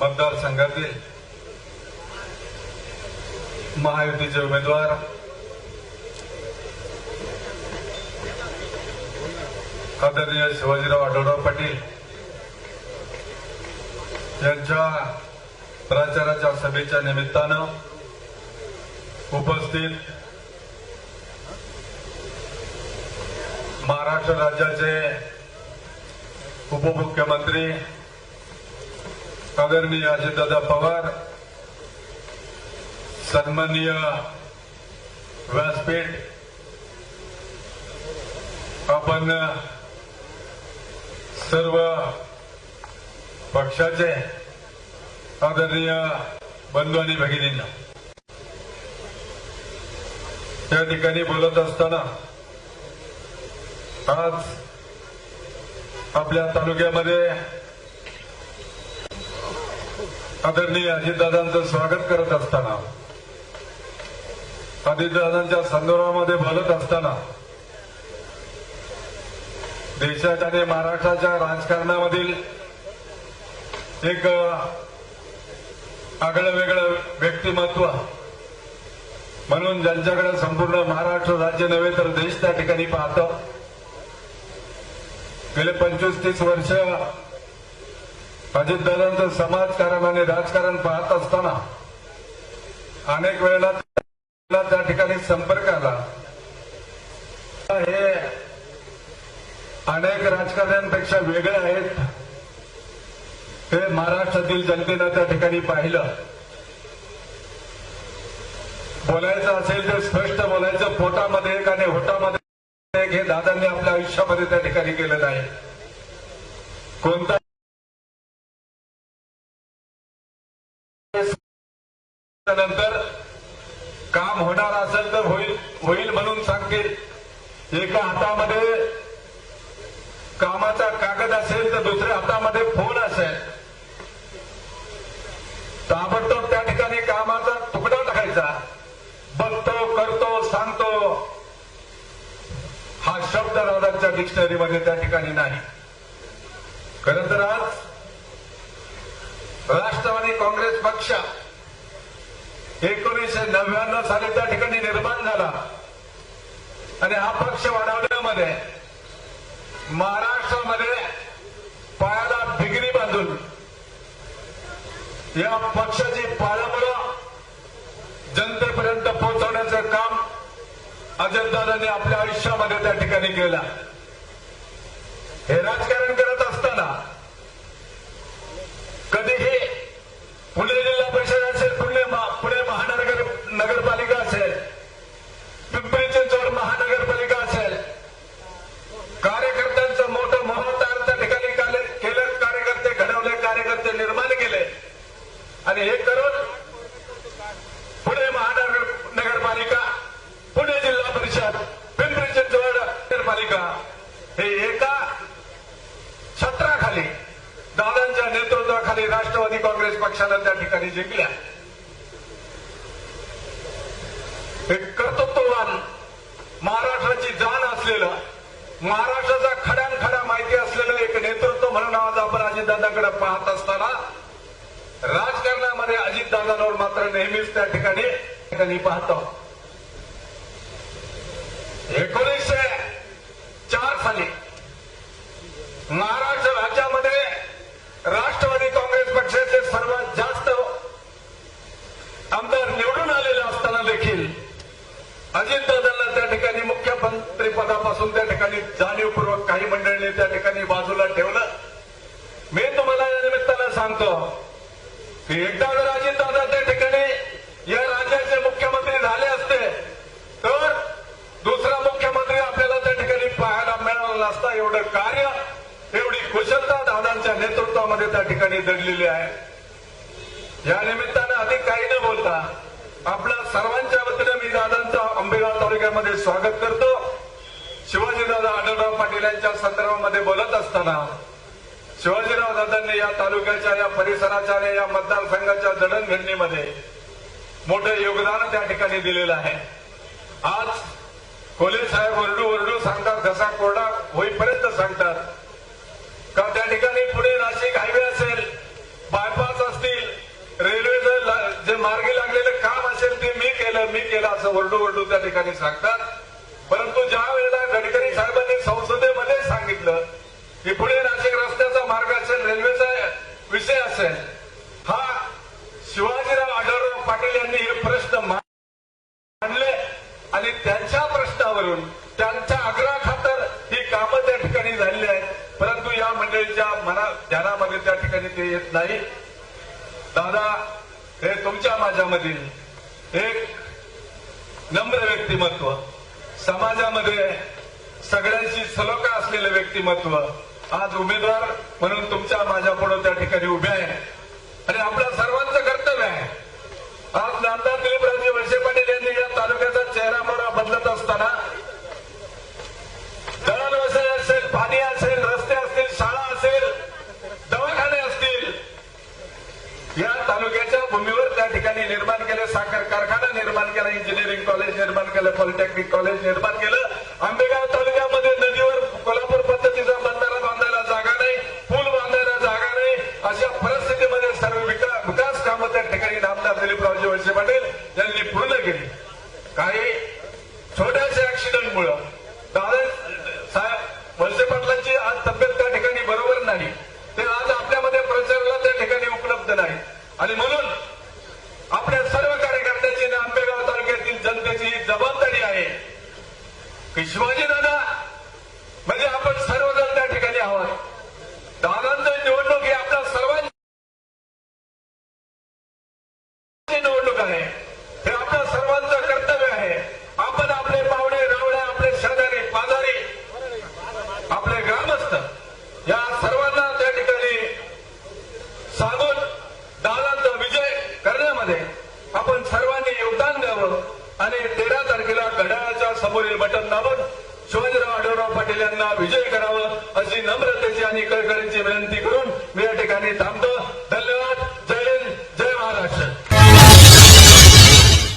मतदारसंघातील महायुतीचे उमेदवार आदरणीय शिवाजीराव आढळराव पाटील यांच्या प्रचाराच्या सभेच्या निमित्तानं उपस्थित महाराष्ट्र राज्याचे उपमुख्यमंत्री आदरणीय अजितदादा पवार सन्माननीय व्यासपीठ आपण सर्व पक्षाचे आदरणीय बंधू आणि भगिनींना या ठिकाणी बोलत असताना आज आपल्या तालुक्यामध्ये आदरणीय अजितदादांचं स्वागत करत असताना अजितदादांच्या संदर्भामध्ये बोलत असताना देशाच्या आणि महाराष्ट्राच्या राजकारणामधील एक आगळं वेगळं व्यक्तिमत्व म्हणून ज्यांच्याकडे संपूर्ण महाराष्ट्र राज्य नव्हे तर देश त्या ठिकाणी पाहतो. गेले पंचवीस तीस वर्ष अजितदादांचं समाजकारण आणि राजकारण पाहत असताना अनेक वेळेला त्या ठिकाणी संपर्क आला. हे अनेक राजकारण्यांपेक्षा वेगळे आहेत. हे महाराष्ट्रातील जनतेनं त्या ठिकाणी पाहिलं. बोलायचं असेल तर स्पष्ट बोलायचं. पोटामध्ये एक आणि होटामध्ये एक हे दादांनी आपल्या आयुष्यामध्ये त्या ठिकाणी केलं आहे. कोणता नंतर काम होणार असेल तर होईल होईल म्हणून सांगतील एका हातामध्ये कामाचा कागद असेल तर दुसऱ्या हातामध्ये फोन असेल. ताबडतोब त्या ठिकाणी कामाचा तुकडा टाकायचा. बघतो करतो सांगतो. हा शब्द दादांच्या डिक्शनरीमध्ये त्या ठिकाणी नाही. खरं तर आज राष्ट्रवादी काँग्रेस पक्ष एकोणीसशे नव्याण्णव साली त्या ठिकाणी निर्माण झाला. आणि हा पक्ष वाढवण्यामध्ये महाराष्ट्रामध्ये पायाला भिगरी बांधून या पक्षाची पाळंमुळं जनतेपर्यंत पोहोचवण्याचं काम अजितदादांनी आपल्या आयुष्यामध्ये त्या ठिकाणी केलं. हे राज करत असताना कधीही पुणे जिल्हा परिषद असेल पुणे महा- पुणे महानगर नगरपालिका असेल पिंपरी चिंचवड महानगरपालिका असेल कार्यकर्त्यांचं मोठं महोत्तार त्या ठिकाणी काले- केलं कार्यकर्ते घडवले कार्यकर्ते निर्माण केले आणि हे करून पुणे महानगर नगरपालिका पुणे जिल्हा परिषद पिंपरी चिंचवड नगरपालिका हे एका छत्राखाली दादांच्या नेतृत्वाखाली राष्ट्रवादी काँग्रेस पक्षानं त्या ठिकाणी जिंकल्या. एक कर्तृत्ववान महाराष्ट्राची जाण असलेलं महाराष्ट्राचा खड्यान खडा माहिती असलेलं एक नेतृत्व म्हणून आज आपण अजितदादाकडे पाहत असताना राजकारणामध्ये अजितदादांवर मात्र नेहमीच त्या ठिकाणी ठिकाणी पाहतो एकोणीसशे चार साली महाराष्ट्र राज्यामध्ये राष्ट्रवादी काँग्रेस पक्षाचे सर्वात जास्त आमदार निवडून आलेले असताना देखील अजितदादांना त्या ठिकाणी मुख्यमंत्री पदापासून त्या ठिकाणी जाणीवपूर्वक काही मंडळींनी त्या ठिकाणी बाजूला ठेवलं. मी तुम्हाला या निमित्तानं सांगतो की एकदा जर अजितदादा त्या ठिकाणी या राज्याचे मुख्यमंत्री झाले असते तर दुसरा मुख्यमंत्री आपल्याला त्या ठिकाणी पाहायला मिळाला नसता. एवढं कार्य एवढी कुशलता दादांच्या नेतृत्वामध्ये त्या ठिकाणी दडलेली आहे. या निमित्तानं अधिक काही न बोलता आपल्या सर्वांच्या वतीनं मी दादांचं आंबेगाव तालुक्यामध्ये स्वागत करतो. शिवाजीदादा आढळराव पाटील यांच्या संदर्भामध्ये बोलत असताना शिवाजीराव दादांनी या तालुक्याच्या या परिसराच्या आणि या मतदारसंघाच्या जडणघडणीमध्ये मोठं योगदान त्या ठिकाणी दिलेलं आहे. आज कोले साहेब ओरडू ओरडू सांगतात घसा कोरडा होईपर्यंत सांगतात. का त्या ठिकाणी पुणे नाशिक हायवे असेल बायपास असतील केलं मी केलं असं ओरडू ओरडू त्या ठिकाणी सांगतात. परंतु ज्या वेळेला गडकरी साहेबांनी संसदेमध्ये सांगितलं की पुढे नाशिक रस्त्याचा मार्ग असेल रेल्वेचा विषय असेल हा शिवाजीराव आढळराव पाटील यांनी हे प्रश्न मांडले आणि त्यांच्या प्रश्नावरून त्यांच्या आग्रहाखातर ही कामं त्या ठिकाणी झालेली आहेत. परंतु या मंडळीच्या मना ध्यानामध्ये त्या ठिकाणी ते येत नाही. दादा हे तुमच्या माझ्यामधील एक नम्र व्यक्तिमत्व. समाजामध्ये सगळ्यांशी सलोखा असलेलं व्यक्तिमत्व. आज उमेदवार म्हणून तुमच्या माझ्या पुढे त्या ठिकाणी उभे आहे. आणि आपल्या सर्वांचं कर्तव्य आहे आज नामदार दिलीपरावजी वळसे पाटील यांनी या तालुक्याचा चेहरा मोहरा बदलत असताना दळणवसळ असेल पाणी असेल रस्ते असतील शाळा असेल दवाखाने असतील या तालुक्याच्या भूमीवर त्या ठिकाणी निर्माण केलं साखर कारखाना निर्माण केला इंजिनिअरिंग कॉलेज निर्माण केलं पॉलिटेक्निक कॉलेज निर्माण केलं आंबेगाव तालुक्यामध्ये नदीवर कोल्हापूर पद्धतीचा बंधारा बांधायला जागा नाही पूल बांधायला जागा नाही अशा परिस्थितीमध्ये सर्व विका- विकास कामं त्या ठिकाणी नामदार दिलीपरावजी वळसे पाटील यांनी पूर्ण केली काही छोट्याशा ऍक्सिडेंटमुळं दादा साहेब वळसे पाटलांची आज तब्येत त्या ठिकाणी बरोबर नाही ते आज आपल्यामध्ये प्रचाराला त्या ठिकाणी उपलब्ध नाही आणि म्हणून आपल्या सर्व कार्यकर्त्यांची आणि आंबेगाव तालुक्यातील जनतेची ही जबाबदारी आहे की शिवाजी दादा म्हणजे आपण सर्वजण त्या ठिकाणी आहोत दादांचं निवडणूक ही आपल्या सर्वांची निवडणूक आहे हे आपल्या सर्वांचं कर्तव्य आहे आपण आपले पाहुणे रावळे आपले शेजारी पाजारी आपले ग्रामस्थ या सर्वांना त्या ठिकाणी सांगून दादांचा विजय करण्यामध्ये आपण सर्वांनी योगदान द्यावं आणि तेरा तारखेला घड्याळाच्या समोरील बटन दाबून शिवाजीराव आढळराव पाटील यांना विजय करावं अशी नम्रतेची आणि कळकळीची विनंती करून मी या ठिकाणी थांबतो.